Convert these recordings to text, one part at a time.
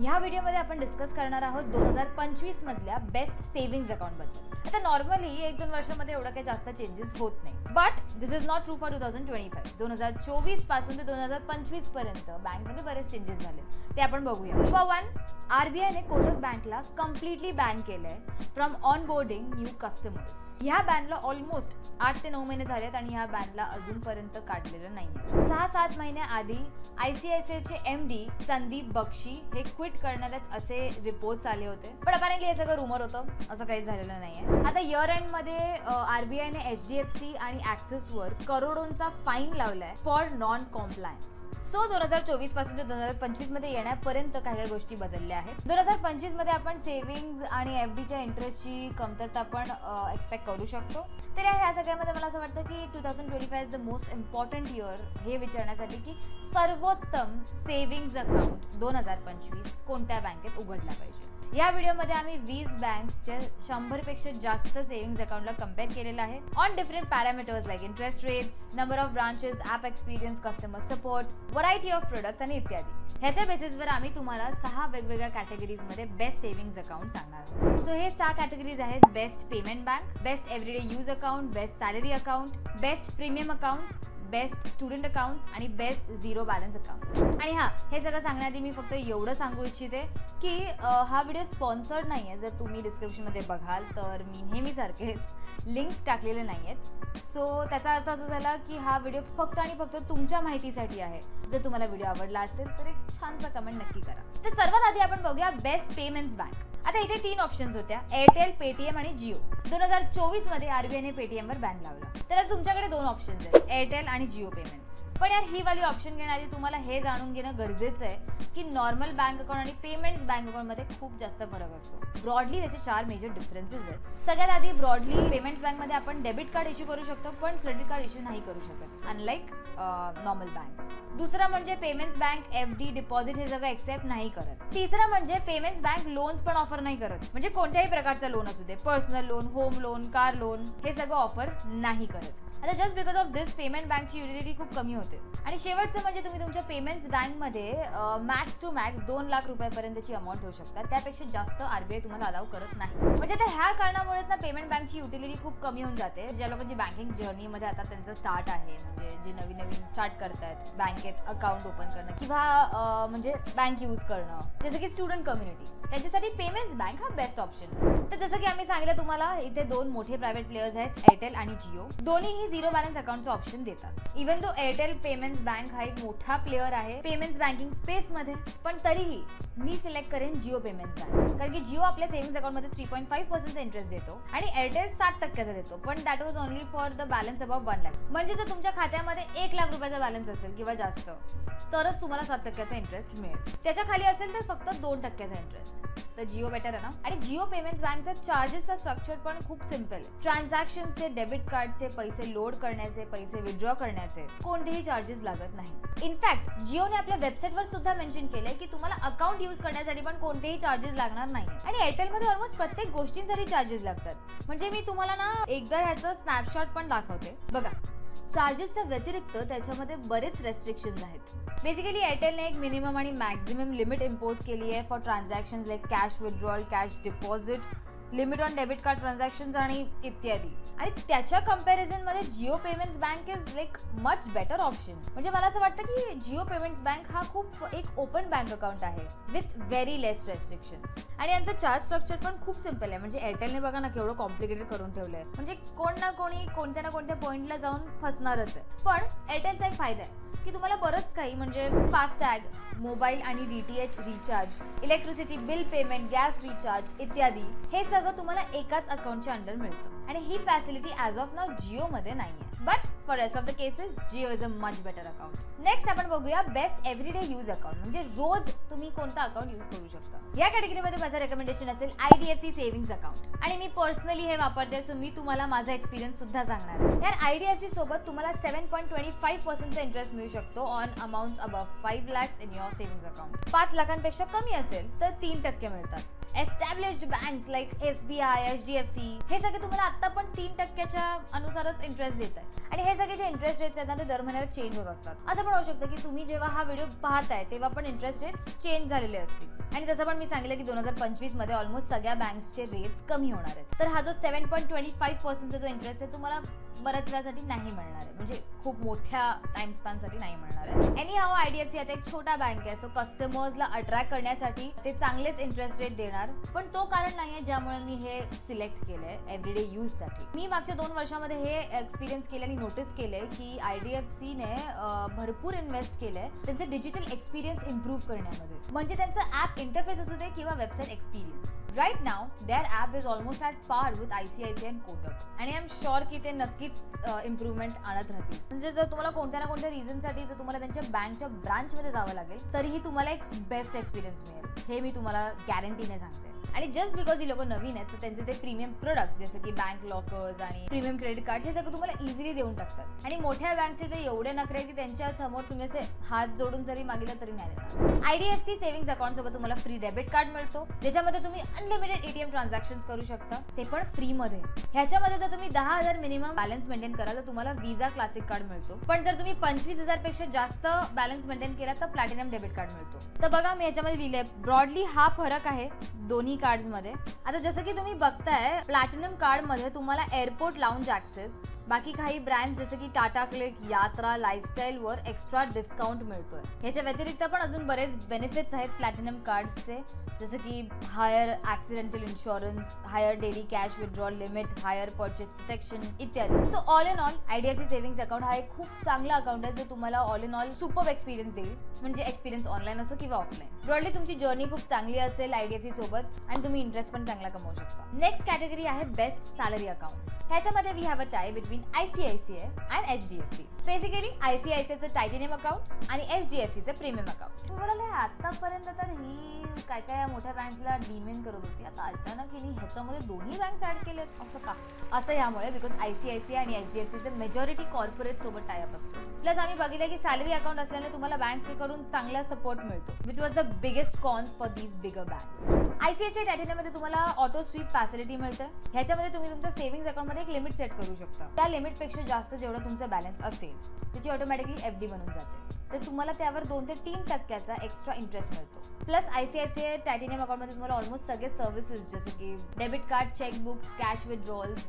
ह्या व्हिडिओमध्ये आपण डिस्कस करणार आहोत दोन हजार पंचवीस मधल्या बेस्ट सेव्हिंग्ज अकाउंटबद्दल आता नॉर्मली एक दोन वर्षामध्ये एवढं काही जास्त चेंजेस होत नाही. But this is not true for two thousand twenty five दोन हजार चोवीसपासून ते दोन हजार पंचवीसपर्यंत बँकमध्ये बरेच चेंजेस झाले. ते आपण बघूया. नंबर वन आरबीआयने कोटक बँकला कम्प्लिटली बॅन केलंय from onboarding new customers ह्या बॅनला ऑलमोस्ट आठ ते नऊ महिने झालेत आणि ह्या बॅनला अजूनपर्यंत काढलेलं नाही सहा सात महिन्याआधी आय सी आय सी आयचे एम डी संदीप बक्षी हे क्विट करणार आहेत असे रिपोर्ट्स आले होते. पण अपॅरेंटली हे सगळं रुमर होतं. असं काही झालेलं नाहीये. आता इयर एंडमध्ये आरबीआयने एच डी एफ सी आणि ऍक्सिसवर करोडोंचा फाईन लावलाय फॉर नॉन कॉम्प्लायन्स सो दोन हजार चोवीसपासून ते दोन हजार पंचवीसमध्ये येण्यापर्यंत काही काही गोष्टी बदलल्या आहेत. दोन हजार पंचवीसमध्ये आपण सेव्हिंग आणि एफ डीच्या इंटरेस्टची कमतरता आपण एक्सपेक्ट करू शकतो. तर ह्या सगळ्या सगळ्यामध्ये मला असं वाटतं की two thousand twenty five is the most important year हे विचारण्यासाठी की सर्वोत्तम सेव्हिंग्ज अकाउंट दोन हजार पंचवीस कोणत्या बँकेत उघडला पाहिजे? या व्हिडिओमध्ये आम्ही वीस बँक्सच्या शंभरपेक्षा जास्त सेव्हिंग अकाउंटला कंपेअर केलेलं आहे. On different parameters like interest rates number of branches app experience customer support variety of products आणि इत्यादी. ह्याच्या बेसिसवर आम्ही तुम्हाला सहा वेगवेगळ्या कॅटेगरीजमध्ये बेस्ट सेव्हिंग्ज अकाउंट सांगणार आहोत. सो हे सहा कॅटेगरीज आहेत. Best payment bank best everyday use account best salary account best premium account best student accounts आणि बेस्ट झिरो बॅलन्स अकाउंट्स आणि हां हे सगळं सांगण्याआधी मी फक्त एवढं सांगू इच्छिते की हा व्हिडिओ स्पॉन्सर्ड नाही आहे जर तुम्ही डिस्क्रिप्शनमध्ये बघाल तर मी नेहमीसारखेच लिंक्स टाकलेले नाही आहेत सो त्याचा अर्थ असा झाला की हा व्हिडिओ फक्त आणि फक्त तुमच्या माहितीसाठी आहे. जर तुम्हाला व्हिडिओ आवडला असेल तर एक छानसा कमेंट नक्की करा. तर सर्वात आधी आपण बघूया बेस्ट पेमेंट्स बँक आता इथे तीन ऑप्शन्स होत्या एअरटेल पेटीएम आणि जिओ दोन हजार चोवीसमध्ये आरबीआयने पेटीएमवर बॅन लावला. तर आता तुमच्याकडे दोन ऑप्शन्स आहेत एअरटेल आणि जिओ पेमेंट्स पण यार ही वाली ऑप्शन घेण्याआधी तुम्हाला हे जाणून घेणं गरजेचं आहे की नॉर्मल बँक अकाउंट आणि पेमेंट्स बँक अकाउंटमध्ये खूप जास्त फरक असतो. ब्रॉडली त्याचे चार मेजर डिफरन्सेस आहेत. सगळ्यात आधी ब्रॉडली पेमेंट्स बँकमध्ये आपण डेबिट कार्ड इश्यू करू शकतो पण क्रेडिट कार्ड इश्यू नाही करू शकत अनलाईक नॉर्मल बँक्स दुसरं म्हणजे payments bank F D deposit हे सगळं एक्सेप्ट नाही करत. तिसरं म्हणजे पेमेंट्स बँक लोन्स पण ऑफर नाही करत. म्हणजे कोणत्याही प्रकारचं लोन असू दे personal loan home loan car loan हे सगळं ऑफर नाही करत. आता just because of this payment बँकची युटिलिटी खूप कमी होते. आणि शेवटचं म्हणजे तुम्ही तुमच्या पेमेंट्स बँकमध्ये मॅक्स टू मॅक्स दोन लाख रुपयापर्यंतची अमाऊंट ठेवू शकता. त्यापेक्षा जास्त आरबीआय तुम्हाला अलाव करत नाही. म्हणजे आता ह्या कारणामुळेच ना पेमेंट बँकची युटिलिटी खूप कमी होऊन जाते. ज्या लोकांची बँकिंग जर्नीमध्ये आता त्यांचं स्टार्ट आहे. म्हणजे जे नवीन नवीन स्टार्ट करतायत बँकेत अकाउंट ओपन करणं किंवा म्हणजे बँक यूज करणं. जसं की स्टुडंट कम्युनिटीज त्यांच्यासाठी पेमेंट्स बँक हा बेस्ट ऑप्शन तर जसं की आम्ही सांगितलं तुम्हाला इथे दोन मोठे प्रायव्हेट प्लेयर्स आहेत एअरटेल आणि जिओ दोन्हीही झिरो बॅलन्स अकाउंटचं ऑप्शन देतात. इव्हन तो एअरटेल पेमेंट्स बँक हा एक मोठा प्लेअर आहे. पेमेंट्स बँकिंग स्पेस मध्ये. पण तरीही मी सिलेक्ट करेन जिओ पेमेंट्स बँक कारण की जिओ आपल्या सेव्हिंग्स अकाउंटमध्ये थ्री पॉईंट फाईव्ह पर्सेंटचा इंटरेस्ट देतो आणि एअरटेल सात टक्क्याचा देतो. पण that was only for the balance above one lakh म्हणजे जर तुमच्या खात्यामध्ये एक लाख रुपयाचा बॅलन्स असेल किंवा जास्त तरच तुम्हाला सात टक्क्याचा इंटरेस्ट मिळेल. त्याच्याखाली असेल तर फक्त दोन टक्क्याचा इंटरेस्ट तर जिओ बेटर आहे ना? आणि जिओ पेमेंट्स बँकचा चार्जेसचा स्ट्रक्चर पण खूप सिंपल ट्रान्झॅक्शनचे डेबिट कार्डचे पैसे लोड करण्याचे पैसे विड्रॉ करण्याचे. कोणतेही चार्जेस लागत नाही. इनफॅक्ट जिओने आपल्या वेबसाईटवर सुद्धा मेन्शन केलंय की तुम्हाला अकाउंट यूज करण्यासाठी पण कोणतेही चार्जेस लागणार नाही आणि एअरटेलमध्ये ऑलमोस्ट प्रत्येक गोष्टींसाठी चार्जेस लागतात. म्हणजे मी तुम्हाला ना एकदा ह्याचं स्नॅपशॉट पण दाखवते. बघा चार्जेसच्या व्यतिरिक्त त्याच्यामध्ये बरेच रेस्ट्रिक्शन्स आहेत. बेसिकली एअरटेलने एक मिनिमम आणि मॅक्झिमम लिमिट इम्पोज केली आहे for transaction like cash withdrawal cash deposit limit on debit card transactions आणि इत्यादी. आणि त्याच्या कम्पॅरिझनमध्ये Jio payments bank is like much better option म्हणजे मला असं वाटतं की जिओ पेमेंट्स बँक हा खूप एक ओपन बँक अकाउंट आहे विथ व्हेरी लेस रेस्ट्रिक्शन्स आणि यांचं चार्ज स्ट्रक्चर पण खूप सिंपल आहे. म्हणजे एअरटेलने बघा ना केवढं कॉम्प्लिकेटेड करून ठेवलंय. म्हणजे कोण ना कोणी कोणत्या ना कोणत्या पॉईंटला जाऊन फसणारच आहे. पण एअरटेलचा एक फायदा आहे. की तुम्हाला बरंच काही म्हणजे फास्टॅग मोबाईल आणि D T H recharge electricity bill payment gas recharge इत्यादी हे सगळं तुम्हाला एकाच अकाउंटच्या अंडर मिळतं. आणि ही फॅसिलिटी ॲज ऑफ नाव जिओमध्ये नाही आहे but for rest of the cases Jio is a much better account next आपण बघूया बेस्ट एव्हरीडे यूज अकाउंट म्हणजे रोज तुम्ही कोणता अकाउंट यूज करू शकता? या कॅटेगरीमध्ये माझं रेकमेंडेशन असेल I D F C savings account आणि मी पर्सनली हे वापरते सो मी तुम्हाला माझा एक्सपिरियन्स सुद्धा सांगणार आहे. यार आय डी एफ सी सोबत तुम्हाला सेव्हन पॉईंट ट्वेंटी फाईव्ह पर्सेंटचा इंटरेस्ट मिळू शकतो on amount above five lakhs in your savings account पाच लाखांपेक्षा कमी असेल तर तीन टक्के मिळतात. Established banks like S B I H D F C हे सगळे तुम्हाला आता पण तीन टक्क्याच्या अनुसारच इंटरेस्ट देत आहे आणि हे सगळे जे इंटरेस्ट रेट्स आहेत ना ते दर महिन्याला चेंज होत असतात. असं पण होऊ शकतं की तुम्ही जेव्हा हा व्हिडिओ पाहताय तेव्हा पण इंटरेस्ट रेट्स चेंज झालेले असतील. आणि तसं पण मी सांगितलं की दोन हजार पंचवीसमध्ये ऑलमोस्ट सगळ्या बँक्सचे रेट्स कमी होणार आहेत. तर हा जो सेव्हन पॉईंट ट्वेंटी फाईव्ह पर्सेंटचा जो इंटरेस्ट आहे तुम्हाला बऱ्याच वेळासाठी नाही मिळणार आहे. म्हणजे खूप मोठ्या टाइम स्पॅनसाठी नाही मिळणार आहे. Anyhow I D F C आता एक छोटा बँक आहे. सो कस्टमर्सला अट्रॅक्ट करण्यासाठी ते चांगलेच इंटरेस्ट रेट देणार. पण तो कारण नाही आहे ज्यामुळे मी हे सिलेक्ट केलंय एव्हरीडे यूजसाठी मी मागच्या दोन वर्षामध्ये हे एक्सपिरियन्स केलं आणि नोटीस केलंय की आय डी एफ सीने भरपूर इन्व्हेस्ट केलंय त्यांचे डिजिटल एक्सपिरियन्स इम्प्रूव्ह करण्यामध्ये. म्हणजे त्यांचं ऍप इंटरफेस असू दे किंवा website experience right now there app is almost at par with I C I C and Kotak आणि आय एम शुअर की ते नक्कीच इम्प्रूव्हमेंट आणत राहतील. म्हणजे जर तुम्हाला कोणत्या ना कोणत्या रिझनसाठी जर तुम्हाला त्यांच्या बँकच्या ब्रांचमध्ये जावं लागेल तरीही तुम्हाला एक बेस्ट एक्सपिरियन्स मिळेल. हे मी तुम्हाला गॅरंटीने सांगते. आणि जस्ट बिकॉज ही लोक नवीन आहेत तर त्यांचे ते प्रीमियम प्रोडक्ट्स जसं की बँक लॉकर्स आणि प्रीमियम क्रेडिट कार्ड हे सगळं तुम्हाला इझिली देऊन टाकतात. आणि मोठ्या बँकचे ते एवढे नखरे की त्यांच्यासमोर तुम्ही असे हात जोडून जरी मागितलं तरी नाही. देणार आयडीएफसी सेव्हिंग्स अकाउंट सोबत तुम्हाला फ्री डेबिट कार्ड मिळतो. ज्याच्यामध्ये तुम्ही अनलिमिटेड एटीएम ट्रान्झॅक्शन करू शकता. ते पण फ्री मध्ये. ह्याच्यामध्ये जर तुम्ही दहा हजार मिनिमम बॅलन्स मेंटेन करा तर तुम्हाला विजा क्लासिक कार्ड मिळतो. पण जर तुम्ही पंचवीस हजारपेक्षा जास्त बॅलन्स मेंटेन केला तर प्लॅटिनम डेबिट कार्ड मिळतो. तर बघा मी याच्यामध्ये लिहिलंय ब्रॉडली हा फरक आहे दोन्ही कार्ड्समध्ये. आता जसं की तुम्ही बघताय प्लॅटिनम कार्डमध्ये तुम्हाला एअरपोर्ट लाऊंज ऍक्सेस बाकी काही ब्रँड जसं की टाटा क्लिक यात्रा लाईफस्टाईल वर एक्स्ट्रा डिस्काउंट मिळतोय. ह्याच्या व्यतिरिक्त पण अजून बरेच बेनिफिट्स आहेत प्लॅटिनम कार्ड्सचे जसं की higher accidental insurance higher daily cash withdrawal limit higher purchase protection इत्यादी. So all in all IDFC savings account हा एक खूप चांगला अकाउंट आहे जो तुम्हाला all in all super experience देईल. म्हणजे एक्सपिरियन्स ऑनलाईन असो किंवा ऑफलाईन ब्रॉडली तुमची जर्नी खूप चांगली असेल आयडीएफसी सोबत आणि तुम्ही इंटरेस्ट पण चांगला कमवू शकता. नेक्स्ट कॅटेगरी आहे बेस्ट सॅलरी अकाउंट ह्याच्यामध्ये we have a tie between I C I C I and H D F C basically I C I C आयचं titanium account आणि एच डी एफ सीचं premium account तुम्हाला आतापर्यंत तर ही काय काय मोठ्या बँकला डिमेन करत होती. आता अचानक हिने ह्याच्यामध्ये दोन्ही बँक्स ॲड केलेत. असं का? असं यामुळे because I C I C आणि एच डी एफ सीचं मेजॉरिटी कॉर्पोरेट सोबत टायअप असतो. प्लस आम्ही बघितलं की सॅलरी अकाउंट असल्याने तुम्हाला बँकेकडून चांगला सपोर्ट मिळतो which was the biggest cons for these bigger banks I C I C टायटेनियममध्ये तुम्हाला ऑटो स्वीप फॅसिलिटी मिळते ह्याच्यामध्ये तुम्ही तुमच्या सेव्हिंग्स अकाउंटमध्ये एक लिमिट सेट करू शकता. त्या लिमिटपेक्षा जास्त जेवढं तुमचा बॅलन्स असेल त्याची ऑटोमॅटिकली एफ डी बनून जाते. तर तुम्हाला त्यावर दोन ते तीन टक्क्याचा एक्स्ट्रा इंटरेस्ट मिळतो. Plus I C I C I titanium अकाउंटमध्ये तुम्हाला ऑलमोस्ट सगळे सर्व्हिसेस जसे की debit card chequebooks cash withdrawals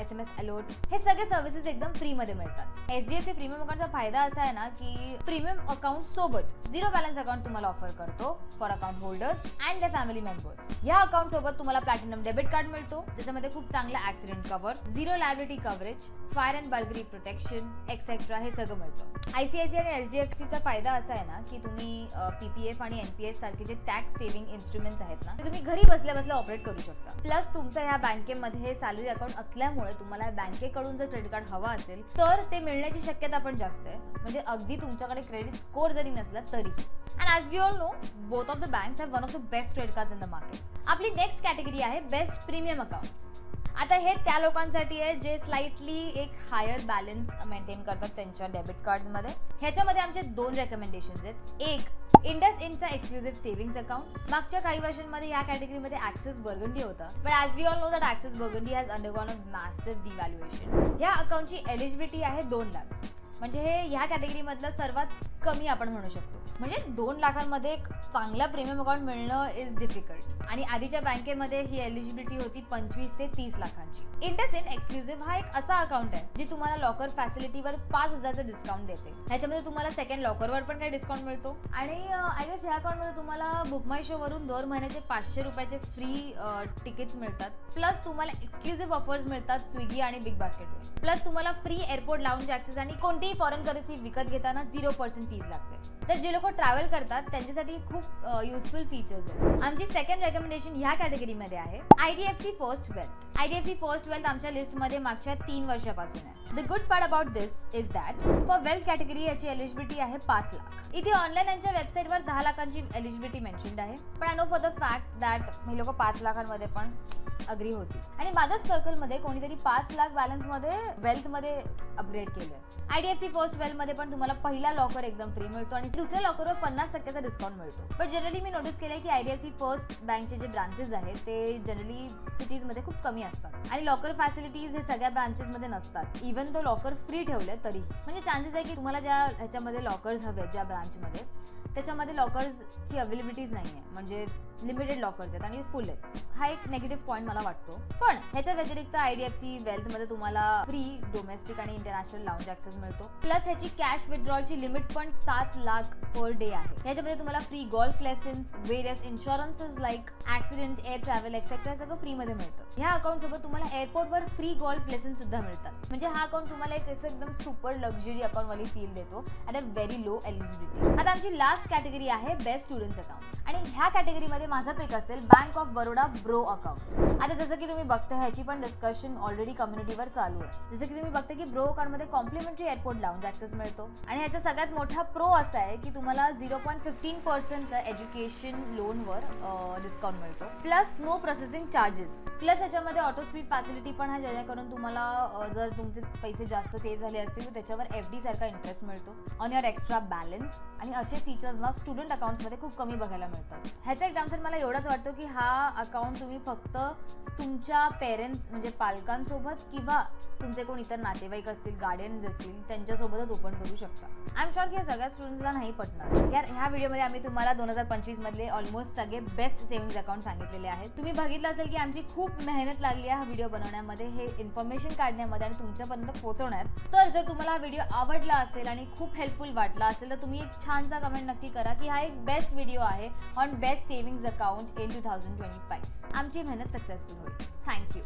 S M S alert हे सगळे सर्व्हिसेस एकदम फ्रीमध्ये मिळतात. H D F C premium अकाउंटचा फायदा असा आहे ना की प्रीमियम अकाउंट सोबत झिरो बॅलन्स अकाउंट तुम्हाला ऑफर करतो for account holders and the family members या अकाउंट सोबत तुम्हाला प्लॅटिनम डेबिट कार्ड मिळतो ज्याच्यामध्ये खूप चांगला accident cover zero liability coverage fire and burglary protection etcetera हे सगळं मिळतं. आयसीआयसी आणि एच डी एफ सीचा फायदा असा आहे ना की तुम्ही पी पी एफ आणि एन पी एस सारखे जे टॅक्स सेव्हिंग इन्स्ट्रुमेंट्स आहेत ना ते तुम्ही घरी बसल्या बसल्या ऑपरेट करू शकता. प्लस तुमचा ह्या बँकेमध्ये सॅलरी अकाउंट असल्या असल्यामुळे तुम्हाला बँकेकडून जर क्रेडिट कार्ड हवा असेल तर ते मिळण्याची शक्यता पण जास्त आहे. म्हणजे अगदी तुमच्याकडे क्रेडिट स्कोर जरी नसला तरी. And as we all know both of the banks are one of the best credit card in the market आपली नेक्स्ट कॅटेगरी आहे बेस्ट प्रीमियम अकाउंट्स हे त्या लोकांसाठी आहे जे स्लाइटली एक हायर बॅलन्स मेंटेन करतात त्यांच्या डेबिट कार्डमध्ये ह्याच्यामध्ये आमचे दोन रेकमेंडेशन्स आहेत. एक इंडस इंडचा एक्सक्लुझिव्ह सेव्हिंग्स अकाउंट मागच्या काही वर्षांमध्ये या कॅटेगरीमध्ये ॲक्सेस बर्गंडी होता. पण as we all know that Axis Burgundy has undergone a massive devaluation ह्या अकाउंटची एलिजिबिलिटी आहे दोन लाख. म्हणजे हे ह्या कॅटेगरीमधलं सर्वात कमी आपण म्हणू शकतो. म्हणजे दोन लाखांमध्ये एक चांगला प्रीमियम अकाउंट मिळणं इज डिफिकल्ट आणि आधीच्या बँकेमध्ये ही एलिजिबिलिटी होती पंचवीस ते तीस लाखांची. इंडस इन एक्सक्लुझिव्ह हा एक असा अकाउंट आहे जे तुम्हाला लॉकर फॅसिलिटीवर पाच हजारचं डिस्काउंट देते. ह्याच्यामध्ये तुम्हाला सेकंड लॉकरवर पण काही डिस्काउंट मिळतो. आणि आय गेस ह्या अकाउंटमध्ये तुम्हाला बुक माय शोवरून दर महिन्याचे पाचशे रुपयाचे फ्री तिकीट्स मिळतात. प्लस तुम्हाला एक्सक्लुझिव्ह ऑफर्स मिळतात स्विगी आणि बिग बास्केटवर प्लस तुम्हाला फ्री एअरपोर्ट लाऊंज ऍक्सेस आणि कोणतीही फॉरेन करन्सी विकत घेताना झिरो पर्सेंट फीज लागते. तर जे लोक ट्रॅव्हल करतात त्यांच्यासाठी खूप युजफुल फीचर्स आहेत. आमची सेकंड रेकमेंडेशन ह्या कॅटेगरीमध्ये आहे. I D F C first wealth I D F C first wealth आमच्या लिस्टमध्ये मागच्या तीन वर्षापासून आहे. The good part about this is that for wealth category याची एलिजिबिलिटी आहे पाच लाख. इथे ऑनलाईन यांच्या वेबसाईटवर दहा लाखांची एलिजिबिलिटी मेन्शन्ड आहे. पण I know for the fact that हे लोक पाच लाखांमध्ये पण अग्री होती आणि माझ्याच सर्कलमध्ये कोणीतरी पाच लाख बॅलन्समध्ये वेल्थमध्ये अपग्रेड केलंय. सी फर्स्ट वेल्थमध्ये पण तुम्हाला पहिला लॉकर एकदम फ्री मिळतो आणि दुसऱ्या लॉकरवर पन्नास टक्क्याचा डिस्काउंट मिळतो. बट जनरली मी नोटीस केलंय की I D F C first बँकचे जे ब्रांचेस आहेत ते जनरली सिटीजमध्ये खूप कमी असतात. आणि लॉकर फॅसिलिटीज हे सगळ्या ब्रांचेसमध्ये नसतात. इव्हन तो लॉकर फ्री ठेवले तरी म्हणजे चान्सेस आहे की तुम्हाला ज्या ह्याच्यामध्ये लॉकर्स हवेत ज्या ब्रांचमध्ये त्याच्यामध्ये लॉकर्सची अवेलेबिलिटीज नाही आहे म्हणजे लिमिटेड लॉकर्स आहेत आणि फुल आहेत. हा एक नेगेटिव्ह पॉईंट मला वाटतो. पण ह्याच्या व्यतिरिक्त आय डी एफ सी वेल्थमध्ये तुम्हाला फ्री डोमेस्टिक आणि इंटरनॅशनल लाऊंज ॲक्सेस मिळतो. प्लस ह्याची कॅश विथड्रॉलची लिमिट पण सात लाख पर डे आहे. ह्याच्यामध्ये तुम्हाला free golf lessons various insurances like accident air travel etcetera सगळं फ्रीमध्ये मिळतं. ह्या अकाउंट सोबत तुम्हाला एअरपोर्टवर फ्री गोल्फ लेसन सुद्धा मिळतात. म्हणजे हा अकाउंट तुम्हाला एक असं एकदम सुपर लक्झरी अकाउंट वाली फील देतो. At a very low eligibility आता आमची लास्ट कॅटेगरी आहे बेस्ट स्टुडंट्स अकाउंट आणि ह्या कॅटेगरीमध्ये माझं पिक असेल bank of Baroda bro account आता जसं की तुम्ही बघता ह्याची पण डिस्कशन ऑलरेडी कम्युनिटीवर चालू आहे. जसं की तुम्ही बघता की ब्रो अकाउंटमध्ये कॉम्प्लिमेंटरी एअरपोर्ट लावून ॲक्सेस मिळतो. आणि ह्याचा सगळ्यात मोठा प्रो असा आहे की तुम्हाला झिरो पॉईंट फिफ्टीन पर्सेंटचा एज्युकेशन लोनवर डिस्काउंट मिळतो. Plus no processing charges plus ह्याच्यामध्ये ऑटो स्वीप फॅसिलिटी पण आहे जेणेकरून तुम्हाला जर तुमचे पैसे जास्त सेव्ह झाले असतील तर त्याच्यावर एफ डी सारखा इंटरेस्ट मिळतो. ऑन युअर एक्स्ट्रा बॅलन्स आणि असे फीचर्स ना स्टुडंट अकाउंट्समध्ये खूप कमी बघायला मिळतात ह्याचा एक डान्सर मला एवढाच वाटतो की हा अकाउंट तुम्ही फक्त तुमच्या पेरेंट्स म्हणजे पालकांसोबत किंवा तुमचे कोण इतर नातेवाईक असतील गार्डियन्स असतील त्यांच्यासोबतच ओपन करू शकता. आय एम शुअर की सगळ्या स्टुडंट्सला नाही पटणार. यार ह्या व्हिडिओमध्ये आम्ही तुम्हाला दोन हजार पंचवीस मधले ऑलमोस्ट सगळे बेस्ट सेव्हिंग्स अकाउंट सांगितलेले आहेत. तुम्ही बघितलं असेल की आमची खूप मेहनत लागली आहे हा व्हिडिओ बनवण्यामध्ये. हे इन्फॉर्मेशन काढण्यामध्ये आणि तुमच्यापर्यंत पोहोचवण्यात. तर जर तुम्हाला हा व्हिडिओ आवडला असेल आणि खूप हेल्पफुल वाटला असेल तर तुम्ही एक छानसा कमेंट नक्की करा की हा एक बेस्ट व्हिडिओ आहे on best savings account in two thousand twenty five आमची मेहनत सक्सेसफुल होईल. थँक्यू